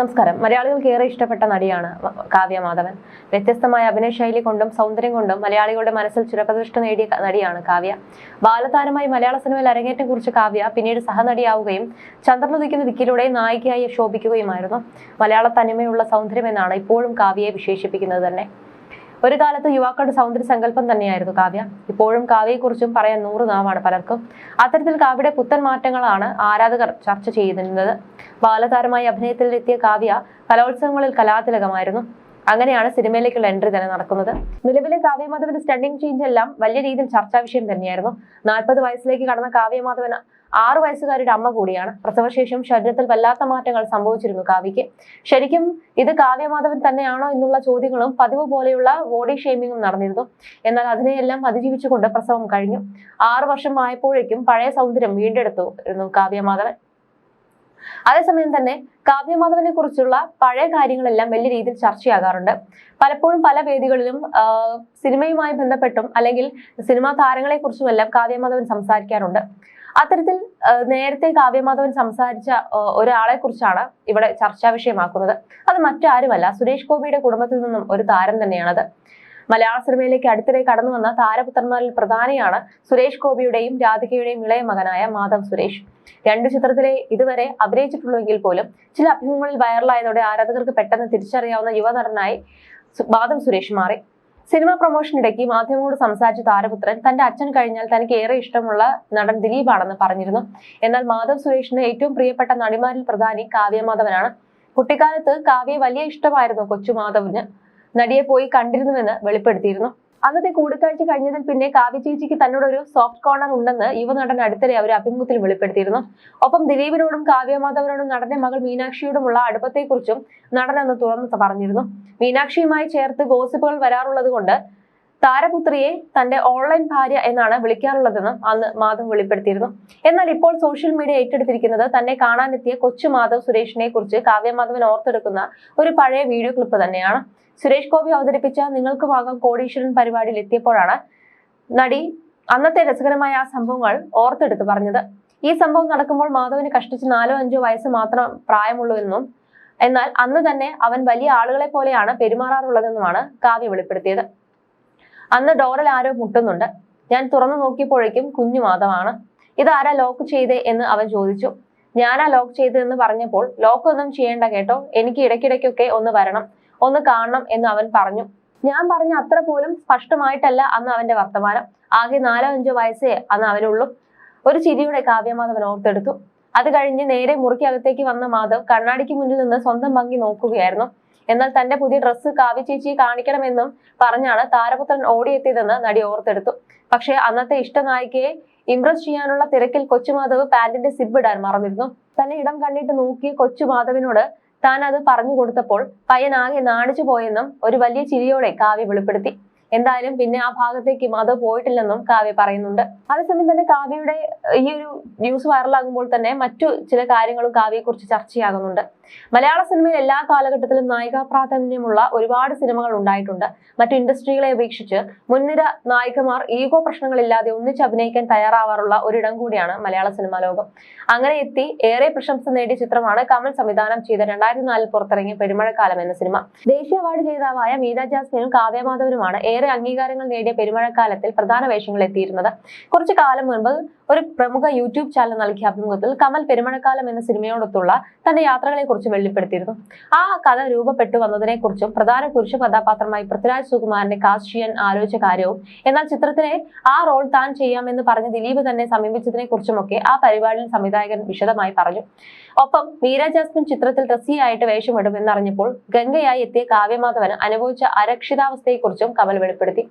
നമസ്കാരം. മലയാളികൾക്ക് ഏറെ ഇഷ്ടപ്പെട്ട നടിയാണ് കാവ്യ മാധവൻ. വ്യത്യസ്തമായ അഭിനയ ശൈലി കൊണ്ടും സൗന്ദര്യം കൊണ്ടും മലയാളികളുടെ മനസ്സിൽ ചുരപ്രതിഷ്ഠ നേടിയ നടിയാണ് കാവ്യ. ബാലതാരമായി മലയാള സിനിമയിൽ അരങ്ങേറ്റം കുറിച്ച കാവ്യ പിന്നീട് സഹനടിയാവുകയും ചന്ദ്രനുദിക്കുന്ന ദിക്കിലൂടെ നായികയായി ശോഭിക്കുകയുമായിരുന്നു. മലയാള തനിമയുള്ള സൗന്ദര്യം എന്നാണ് ഇപ്പോഴും കാവ്യയെ വിശേഷിപ്പിക്കുന്നത് തന്നെ. ഒരു കാലത്ത് യുവാക്കളുടെ സൗന്ദര്യ സങ്കല്പം തന്നെയായിരുന്നു കാവ്യ. ഇപ്പോഴും കാവ്യയെക്കുറിച്ചും പറയാൻ നൂറ് നാമാണ് പലർക്കും. അത്തരത്തിൽ കാവ്യയുടെ പുത്തൻ മാറ്റങ്ങളാണ് ആരാധകർ ചർച്ച ചെയ്യുന്നത്. ബാലതാരമായി അഭിനയത്തിലെത്തിയ കാവ്യ കലോത്സവങ്ങളിൽ കലാതിലകമായിരുന്നു. അങ്ങനെയാണ് സിനിമയിലേക്കുള്ള എൻട്രി തന്നെ നടക്കുന്നത്. നിലവിലെ കാവ്യമാധവന്റെ സ്റ്റണ്ടിങ് ചേഞ്ച് എല്ലാം വലിയ രീതിയിൽ ചർച്ചാ വിഷയം തന്നെയായിരുന്നു. നാൽപ്പത് വയസ്സിലേക്ക് കടന്ന കാവ്യമാധവൻ ആറു വയസ്സുകാരുടെ അമ്മ കൂടിയാണ്. പ്രസവശേഷം ശരീരത്തിൽ വല്ലാത്ത മാറ്റങ്ങൾ സംഭവിച്ചിരുന്നു കാവ്യയ്ക്ക്. ശരിക്കും ഇത് കാവ്യമാധവൻ തന്നെയാണോ എന്നുള്ള ചോദ്യങ്ങളും പതിവ് പോലെയുള്ള ബോഡി ഷേമിങ്ങും നടന്നിരുന്നു. എന്നാൽ അതിനെയെല്ലാം അതിജീവിച്ചുകൊണ്ട് പ്രസവം കഴിഞ്ഞു. ആറു വർഷം ആയപ്പോഴേക്കും പഴയ സൗന്ദര്യം വീണ്ടെടുത്തു കാവ്യമാധവൻ. അതേസമയം തന്നെ കാവ്യമാധവനെ കുറിച്ചുള്ള പഴയ കാര്യങ്ങളെല്ലാം വലിയ രീതിയിൽ ചർച്ചയാകാറുണ്ട്. പലപ്പോഴും പല വേദികളിലും സിനിമയുമായി ബന്ധപ്പെട്ടും അല്ലെങ്കിൽ സിനിമാ താരങ്ങളെ കുറിച്ചുമെല്ലാം കാവ്യമാധവൻ സംസാരിക്കാറുണ്ട്. അത്തരത്തിൽ നേരത്തെ കാവ്യമാധവൻ സംസാരിച്ച ഒരാളെ കുറിച്ചാണ് ഇവിടെ ചർച്ചാ വിഷയമാക്കുന്നത്. അത് മറ്റാരുമല്ല. സുരേഷ് ഗോപിയുടെ കുടുംബത്തിൽ നിന്നും ഒരു താരം തന്നെയാണത്. മലയാള സിനിമയിലേക്ക് അടുത്തിടെ കടന്നു വന്ന താരപുത്രന്മാരിൽ പ്രധാനിയാണ് സുരേഷ് ഗോപിയുടെയും രാധികയുടെയും ഇളയ മകനായ മാധവ് സുരേഷ്. രണ്ടു ചിത്രത്തിലെ ഇതുവരെ അഭിനയിച്ചിട്ടുള്ളെങ്കിൽ പോലും ചില അഭിമുഖങ്ങളിൽ വൈറലായതോടെ ആരാധകർക്ക് പെട്ടെന്ന് തിരിച്ചറിയാവുന്ന യുവനടനായി മാധവ് സുരേഷ് മാറി. സിനിമ പ്രൊമോഷനിടയ്ക്ക് മാധ്യമങ്ങളോട് സംസാരിച്ച താരപുത്രൻ തന്റെ അച്ഛൻ കഴിഞ്ഞാൽ തനിക്ക് ഏറെ ഇഷ്ടമുള്ള നടൻ ദിലീപാണെന്ന് പറഞ്ഞിരുന്നു. എന്നാൽ മാധവ് സുരേഷിന് ഏറ്റവും പ്രിയപ്പെട്ട നടിമാരിൽ പ്രധാനി കാവ്യ മാധവനാണ്. കുട്ടിക്കാലത്ത് കാവ്യയെ വലിയ ഇഷ്ടമായിരുന്നു കൊച്ചു മാധവിന്. നടിയെ പോയി കണ്ടിരുന്നുവെന്ന് വെളിപ്പെടുത്തിയിരുന്നു. അന്നത്തെ കൂടിക്കാഴ്ച കഴിഞ്ഞതിൽ പിന്നെ കാവ്യ ചേച്ചിക്ക് തന്നോട് ഒരു സോഫ്റ്റ് കോർണർ ഉണ്ടെന്ന് യുവനടൻ അടുത്തിടെ അവർ അഭിമുഖത്തിൽ വെളിപ്പെടുത്തിയിരുന്നു. ഒപ്പം ദിലീപിനോടും കാവ്യമാധവനോടും നടന്റെ മകൾ മീനാക്ഷിയോടുമുള്ള അടുപ്പത്തെക്കുറിച്ചും നടൻ അന്ന് തുറന്നു പറഞ്ഞിരുന്നു. മീനാക്ഷിയുമായി ചേർത്ത് ഗോസിപ്പുകൾ വരാറുള്ളത് കൊണ്ട് താരപുത്രിയെ തന്റെ ഓൺലൈൻ ഭാര്യ എന്നാണ് വിളിക്കാറുള്ളതെന്നും അന്ന് മാധവ് വെളിപ്പെടുത്തിയിരുന്നു. എന്നാൽ ഇപ്പോൾ സോഷ്യൽ മീഡിയ ഏറ്റെടുത്തിരിക്കുന്നത് തന്നെ കാണാനെത്തിയ കൊച്ചു മാധവ് സുരേഷിനെ കുറിച്ച് കാവ്യമാധവൻ ഓർത്തെടുക്കുന്ന ഒരു പഴയ വീഡിയോ ക്ലിപ്പ് തന്നെയാണ്. സുരേഷ് ഗോപി അവതരിപ്പിച്ച നിങ്ങൾക്ക് ഭാഗം കോടീശ്വരൻ പരിപാടിയിൽ എത്തിയപ്പോഴാണ് നടി അന്നത്തെ രസകരമായ ആ സംഭവങ്ങൾ ഓർത്തെടുത്ത് പറഞ്ഞത്. ഈ സംഭവം നടക്കുമ്പോൾ മാധവന് കഷ്ടിച്ച് നാലോ അഞ്ചോ വയസ്സ് മാത്രം പ്രായമുള്ളൂ എന്നും എന്നാൽ അന്ന് തന്നെ അവൻ വലിയ ആളുകളെ പോലെയാണ് പെരുമാറാറുള്ളതെന്നുമാണ് കാവ്യ വെളിപ്പെടുത്തിയത്. അന്ന് ഡോറിൽ ആരോ മുട്ടുന്നുണ്ട്. ഞാൻ തുറന്നു നോക്കിയപ്പോഴേക്കും കുഞ്ഞു മാധവാണ്. ഇതാരാ ലോക്ക് ചെയ്തേ എന്ന് അവൻ ചോദിച്ചു. ഞാനാ ലോക്ക് ചെയ്തതെന്ന് പറഞ്ഞപ്പോൾ ലോക്ക് ഒന്നും ചെയ്യേണ്ട കേട്ടോ. എനിക്ക് ഇടയ്ക്കിടയ്ക്കൊക്കെ ഒന്ന് വരണം. ഒന്ന് കാണണം എന്ന് അവൻ പറഞ്ഞു. ഞാൻ പറഞ്ഞ അത്ര പോലും സ്പഷ്ടമായിട്ടല്ല അന്ന് അവന്റെ വർത്തമാനം. ആകെ നാലോ അഞ്ചോ വയസ്സേ അന്ന് അവനുള്ളൂ. ഒരു ചിരിയുടെ കാവ്യമാധവൻ ഓർത്തെടുത്തു. അത് കഴിഞ്ഞ് നേരെ മുറിക്കകത്തേക്ക് വന്ന മാധവ് കണ്ണാടിക്ക് മുന്നിൽ നിന്ന് സ്വന്തം ഭംഗി നോക്കുകയായിരുന്നു. എന്നാൽ തന്റെ പുതിയ ഡ്രസ്സ് കാവ്യ ചേച്ചിയെ കാണിക്കണമെന്നും പറഞ്ഞാണ് താരപുത്രൻ ഓടിയെത്തിയതെന്ന് നടി ഓർത്തെടുത്തു. പക്ഷേ അന്നത്തെ ഇഷ്ടനായികയെ ഇംപ്രസ് ചെയ്യാനുള്ള തിരക്കിൽ കൊച്ചുമാധവ് പാന്റിന്റെ സിബ് ഇടാൻ മറന്നിരുന്നു. തന്നെ ഇടം കണ്ടിട്ട് നോക്കിയ കൊച്ചുമാധവിനോട് താൻ അത് പറഞ്ഞു കൊടുത്തപ്പോൾ പയ്യനാകെ നാണിച്ചു പോയെന്നും ഒരു വലിയ ചിരിയോടെ കാവ്യ വെളിപ്പെടുത്തി. എന്തായാലും പിന്നെ ആ ഭാഗത്തേക്ക് മാധവ് പോയിട്ടില്ലെന്നും കാവ്യ പറയുന്നുണ്ട്. അതേസമയം തന്നെ കാവ്യയുടെ ഈ ഒരു ന്യൂസ് വൈറലാകുമ്പോൾ തന്നെ മറ്റു ചില കാര്യങ്ങളും കാവ്യയെ കുറിച്ച് ചർച്ചയാകുന്നുണ്ട്. മലയാള സിനിമയിൽ എല്ലാ കാലഘട്ടത്തിലും നായികാ പ്രാധാന്യമുള്ള ഒരുപാട് സിനിമകൾ ഉണ്ടായിട്ടുണ്ട്. മറ്റു ഇൻഡസ്ട്രികളെ അപേക്ഷിച്ച് മുൻനിര നായികമാർ ഈഗോ പ്രശ്നങ്ങളില്ലാതെ ഒന്നിച്ച് അഭിനയിക്കാൻ തയ്യാറാവാറുള്ള ഒരിടം കൂടിയാണ് മലയാള സിനിമാ ലോകം. അങ്ങനെ എത്തി ഏറെ പ്രശംസ നേടിയ ചിത്രമാണ് കമൽ സംവിധാനം ചെയ്ത രണ്ടായിരത്തി നാലിൽ പുറത്തിറങ്ങിയ പെരുമഴക്കാലം എന്ന സിനിമ. ദേശീയ അവാർഡ് ജേതാവായ മീര ജാസ്മിനും കാവ്യമാധവനുമാണ് ഏറെ അംഗീകാരങ്ങൾ നേടിയ പെരുമഴക്കാലത്തിൽ പ്രധാന വേഷങ്ങളിൽ എത്തിയിരുന്നത്. കുറച്ചു കാലം മുൻപ് ഒരു പ്രമുഖ യൂട്യൂബ് ചാനൽ നൽകിയ അഭിമുഖത്തിൽ കമൽ പെരുമഴക്കാലം എന്ന സിനിമയോടൊത്തുള്ള തന്റെ യാത്രകളെ കുറിച്ച് വെളിപ്പെടുത്തിയിരുന്നു. ആ കഥ രൂപപ്പെട്ടു വന്നതിനെ കുറിച്ചും പ്രധാന പുരുഷ കഥാപാത്രമായി പൃഥ്വിരാജ് സുകുമാരന്റെ കാസ്റ്റ് ചെയ്യാൻ ആലോചിച്ച കാര്യവും എന്നാൽ ചിത്രത്തിലെ ആ റോൾ താൻ ചെയ്യാമെന്ന് പറഞ്ഞ് ദിലീപ് തന്നെ സമീപിച്ചതിനെ കുറിച്ചുമൊക്കെ ആ പരിപാടിയിൽ സംവിധായകൻ വിശദമായി പറഞ്ഞു. ഒപ്പം മീര ജാസ്മിൻ ചിത്രത്തിൽ റസിയായിട്ട് വേഷമിടും എന്നറിഞ്ഞപ്പോൾ ഗംഗയായി എത്തിയ കാവ്യമാധവന് അനുഭവിച്ച അരക്ഷിതാവസ്ഥയെക്കുറിച്ചും കമൽ വെളിപ്പെടുത്തി.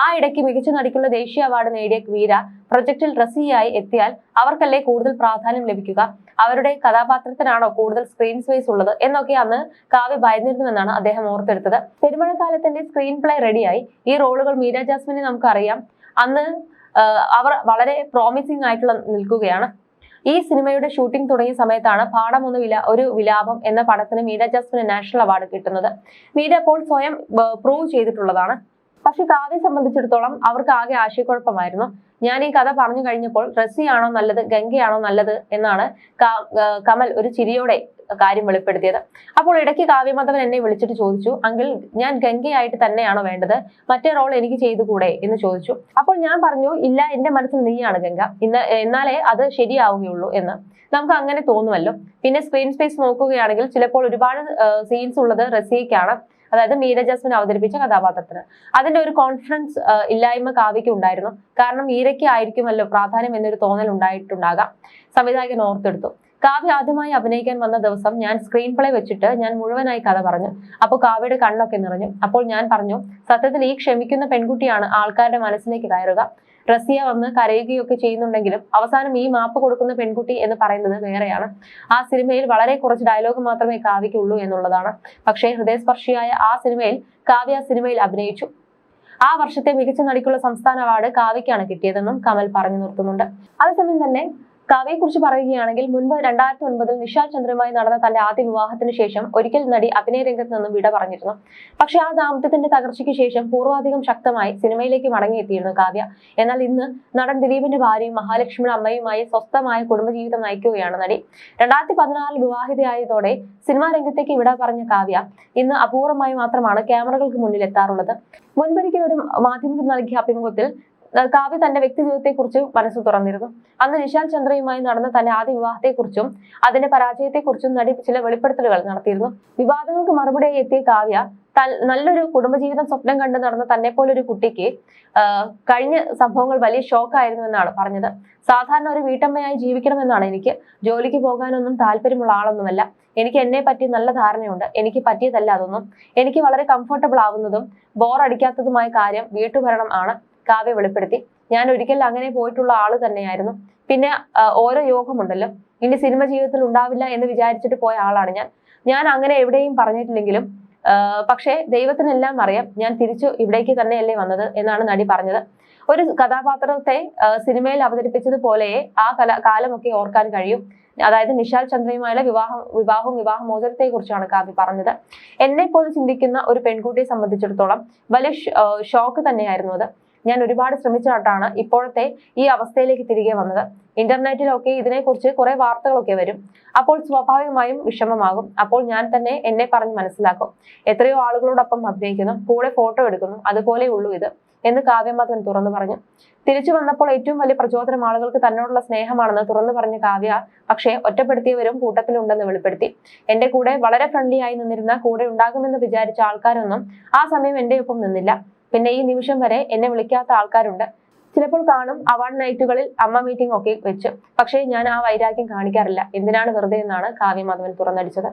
ആ ഇടയ്ക്ക് മികച്ച നടിക്കുള്ള ദേശീയ അവാർഡ് നേടിയ വീര പ്രൊജക്ടിൽ റസിയായി എത്തിയാൽ അവർക്കല്ലേ കൂടുതൽ പ്രാധാന്യം ലഭിക്കുക? അവരുടെ കഥാപാത്രത്തിനാണോ കൂടുതൽ സ്ക്രീൻ സ്പേസ് ഉള്ളത്? എന്നൊക്കെ അന്ന് കാവ്യ ഭയന്നിരുന്നുവെന്നാണ് അദ്ദേഹം ഓർത്തെടുത്തത്. പെരുമഴക്കാലത്തിന്റെ സ്ക്രീൻ പ്ലേ റെഡിയായി ഈ റോളുകൾ മീര ജാസ്മിനെ നമുക്കറിയാം. അന്ന് അവർ വളരെ പ്രോമിസിംഗ് ആയിട്ടുള്ള നിൽക്കുകയാണ്. ഈ സിനിമയുടെ ഷൂട്ടിംഗ് തുടങ്ങിയ സമയത്താണ് പാഠം ഒന്ന് വില ഒരു വിലാപം എന്ന പടത്തിന് മീര ജാസ്മിന് നാഷണൽ അവാർഡ് കിട്ടുന്നത്. മീര അപ്പോൾ സ്വയം പ്രൂവ് ചെയ്തിട്ടുള്ളതാണ്. പക്ഷെ കാവ്യെ സംബന്ധിച്ചിടത്തോളം അവർക്ക് ആകെ ആശയക്കുഴപ്പമായിരുന്നു. ഞാൻ ഈ കഥ പറഞ്ഞു കഴിഞ്ഞപ്പോൾ റസിയാണോ നല്ലത് ഗംഗയാണോ നല്ലത് എന്നാണ് കമൽ ഒരു ചിരിയോടെ കാര്യം വെളിപ്പെടുത്തിയത്. അപ്പോൾ ഇടയ്ക്ക് കാവ്യമാധവൻ എന്നെ വിളിച്ചിട്ട് ചോദിച്ചു അങ്കിൾ ഞാൻ ഗംഗയായിട്ട് തന്നെയാണോ വേണ്ടത്? മറ്റേ റോൾ എനിക്ക് ചെയ്തുകൂടെ? എന്ന് ചോദിച്ചു. അപ്പോൾ ഞാൻ പറഞ്ഞു ഇല്ല എന്റെ മനസ്സിൽ നീയാണ് ഗംഗ. ഇന്ന് എന്നാലേ അത് ശരിയാവുകയുള്ളൂ എന്ന്. നമുക്ക് അങ്ങനെ തോന്നുമല്ലോ. പിന്നെ സ്ക്രീൻ സ്പേസ് നോക്കുകയാണെങ്കിൽ ചിലപ്പോൾ ഒരുപാട് സീൻസ് ഉള്ളത് റസിയയ്ക്കാണ്. അതായത് മീര ജാസ്മിൻ അവതരിപ്പിച്ച കഥാപാത്രത്തിന്. അതിന്റെ ഒരു കോൺഫിഡൻസ് ഇല്ലായ്മ കാവ്യയ്ക്ക് ഉണ്ടായിരുന്നു. കാരണം മീരയ്ക്ക് ആയിരിക്കുമല്ലോ പ്രാധാന്യം എന്നൊരു തോന്നൽ ഉണ്ടായിട്ടുണ്ടാകാം. സംവിധായകൻ ഓർത്തെടുത്തു. കാവ്യ ആദ്യമായി അഭിനയിക്കാൻ വന്ന ദിവസം ഞാൻ സ്ക്രീൻ പ്ലേ വെച്ചിട്ട് ഞാൻ മുഴുവനായി കഥ പറഞ്ഞു. അപ്പോൾ കാവ്യയുടെ കണ്ണൊക്കെ നിറഞ്ഞു. അപ്പോൾ ഞാൻ പറഞ്ഞു സത്യത്തിൽ ഈ ക്ഷമിക്കുന്ന പെൺകുട്ടിയാണ് ആൾക്കാരുടെ മനസ്സിലേക്ക് കയറുക. റസിയ വന്ന് കരയുകയൊക്കെ ചെയ്യുന്നുണ്ടെങ്കിലും അവസാനം ഈ മാപ്പ് കൊടുക്കുന്ന പെൺകുട്ടി എന്ന് പറയുന്നത് വേറെയാണ്. ആ സിനിമയിൽ വളരെ കുറച്ച് ഡയലോഗ് മാത്രമേ കാവ്യക്കുള്ളൂ എന്നുള്ളതാണ്. പക്ഷേ ഹൃദയസ്പർശിയായ ആ സിനിമയിൽ കാവ്യ സിനിമയിൽ അഭിനയിച്ചു. ആ വർഷത്തെ മികച്ച നടിക്കുള്ള സംസ്ഥാന അവാർഡ് കാവ്യക്കാണ് കിട്ടിയതെന്നും കമൽ പറഞ്ഞു നിർത്തുന്നുണ്ട്. അതേസമയം തന്നെ കാവ്യയെ കുറിച്ച് പറയുകയാണെങ്കിൽ മുൻപ് രണ്ടായിരത്തി ഒൻപതിൽ നിഷാൽ ചന്ദ്രയുമായി നടന്ന തന്റെ ആദ്യ വിവാഹത്തിന് ശേഷം ഒരിക്കൽ നടി അഭിനയ രംഗത്ത് നിന്നും വിട പറഞ്ഞിരുന്നു. പക്ഷെ ആ ദാമ്പത്യത്തിന്റെ തകർച്ചയ്ക്ക് ശേഷം പൂർവാധികം ശക്തമായി സിനിമയിലേക്ക് മടങ്ങിയെത്തിയിരുന്നു കാവ്യ. എന്നാൽ ഇന്ന് നടൻ ദിലീപിന്റെ ഭാര്യയും മഹാലക്ഷ്മിയുടെ അമ്മയുമായി സ്വസ്ഥമായ കുടുംബജീവിതം നയിക്കുകയാണ് നടി. രണ്ടായിരത്തി പതിനാറിൽ വിവാഹിതയായതോടെ സിനിമാ രംഗത്തേക്ക് വിട പറഞ്ഞ കാവ്യ ഇന്ന് അപൂർവമായി മാത്രമാണ് ക്യാമറകൾക്ക് മുന്നിൽ എത്താറുള്ളത്. മുൻപൊരിക്കൽ ഒരു മാധ്യമത്തിന് നൽകിയ അഭിമുഖത്തിൽ കാവ്യ തന്റെ വ്യക്തി ജീവിതത്തെക്കുറിച്ച് മനസ്സ് തുറന്നിരുന്നു. അന്ന് നിശാൽ ചന്ദ്രയുമായി നടന്ന തന്റെ ആദ്യ വിവാഹത്തെക്കുറിച്ചും അതിന്റെ പരാജയത്തെക്കുറിച്ചും നടി ചില വെളിപ്പെടുത്തലുകൾ നടത്തിയിരുന്നു. വിവാദങ്ങൾക്ക് മറുപടിയായി എത്തിയ കാവ്യ നല്ലൊരു കുടുംബജീവിതം സ്വപ്നം കണ്ട് നടന്ന തന്നെ പോലൊരു കുട്ടിക്ക് കഴിഞ്ഞ സംഭവങ്ങൾ വലിയ ഷോക്കായിരുന്നു എന്നാണ് പറഞ്ഞത്. സാധാരണ ഒരു വീട്ടമ്മയായി ജീവിക്കണമെന്നാണ് എനിക്ക്. ജോലിക്ക് പോകാനൊന്നും താല്പര്യമുള്ള ആളൊന്നുമല്ല. എനിക്ക് എന്നെ പറ്റി നല്ല ധാരണയുണ്ട്. എനിക്ക് പറ്റിയതല്ല അതൊന്നും. എനിക്ക് വളരെ കംഫർട്ടബിൾ ആവുന്നതും ബോർ അടിക്കാത്തതുമായ കാര്യം വീട്ടുഭരണം ആണ്. കാവ്യ വെളിപ്പെടുത്തി. ഞാൻ ഒരിക്കൽ അങ്ങനെ പോയിട്ടുള്ള ആൾ തന്നെയായിരുന്നു. പിന്നെ ഓരോ യോഗമുണ്ടല്ലോ. ഇനി സിനിമ ജീവിതത്തിൽ ഉണ്ടാവില്ല എന്ന് വിചാരിച്ചിട്ട് പോയ ആളാണ് ഞാൻ. ഞാൻ അങ്ങനെ എവിടെയും പറഞ്ഞിട്ടില്ലെങ്കിലും പക്ഷേ ദൈവത്തിനെല്ലാം അറിയാം ഞാൻ തിരിച്ചു ഇവിടേക്ക് തന്നെയല്ലേ വന്നത് എന്നാണ് നടി പറഞ്ഞത്. ഒരു കഥാപാത്രത്തെ സിനിമയിൽ അവതരിപ്പിച്ചതുപോലെ ആ കല കാലമൊക്കെ ഓർക്കാൻ കഴിയും. അതായത് നിഷാൽ ചന്ദ്രയുമായുള്ള വിവാഹം വിവാഹവും വിവാഹമോചനത്തെ കുറിച്ചാണ് കാവ്യ പറഞ്ഞത്. എന്നെ ചിന്തിക്കുന്ന ഒരു പെൺകുട്ടിയെ സംബന്ധിച്ചിടത്തോളം വലിയ ഷോക്ക് തന്നെയായിരുന്നു അത്. ഞാൻ ഒരുപാട് ശ്രമിച്ചിട്ടാണ് ഇപ്പോഴത്തെ ഈ അവസ്ഥയിലേക്ക് തിരികെ വന്നത്. ഇന്റർനെറ്റിലൊക്കെ ഇതിനെക്കുറിച്ച് കുറെ വാർത്തകളൊക്കെ വരും. അപ്പോൾ സ്വാഭാവികമായും വിഷമമാകും. അപ്പോൾ ഞാൻ തന്നെ എന്നെ പറഞ്ഞ് മനസ്സിലാക്കും. എത്രയോ ആളുകളോടൊപ്പം അഭിനയിക്കുന്നു. കൂടെ ഫോട്ടോ എടുക്കുന്നു. അതുപോലെ ഉള്ളൂ ഇത് എന്ന് കാവ്യമാധവൻ തുറന്നു പറഞ്ഞു. തിരിച്ചു വന്നപ്പോൾ ഏറ്റവും വലിയ പ്രചോദനം ആളുകൾക്ക് തന്നോടുള്ള സ്നേഹമാണെന്ന് തുറന്നു പറഞ്ഞ കാവ്യ പക്ഷേ ഒറ്റപ്പെടുത്തിയവരും കൂട്ടത്തിലുണ്ടെന്ന് വെളിപ്പെടുത്തി. എന്റെ കൂടെ വളരെ ഫ്രണ്ട്ലി ആയി നിന്നിരുന്ന കൂടെ ഉണ്ടാകുമെന്ന് വിചാരിച്ച ആൾക്കാരൊന്നും ആ സമയം എന്റെ ഒപ്പം നിന്നില്ല. പിന്നെ ഈ നിമിഷം വരെ എന്നെ വിളിക്കാത്ത ആൾക്കാരുണ്ട്. ചിലപ്പോൾ കാണും അവാർഡ് നൈറ്റുകളിൽ അമ്മ മീറ്റിംഗ് ഒക്കെ വെച്ച്. പക്ഷേ ഞാൻ ആ വൈരാഗ്യം കാണിക്കാറില്ല. എന്തിനാണ് വെറുതെ എന്നാണ് കാവ്യമാധവൻ തുറന്നടിച്ചത്.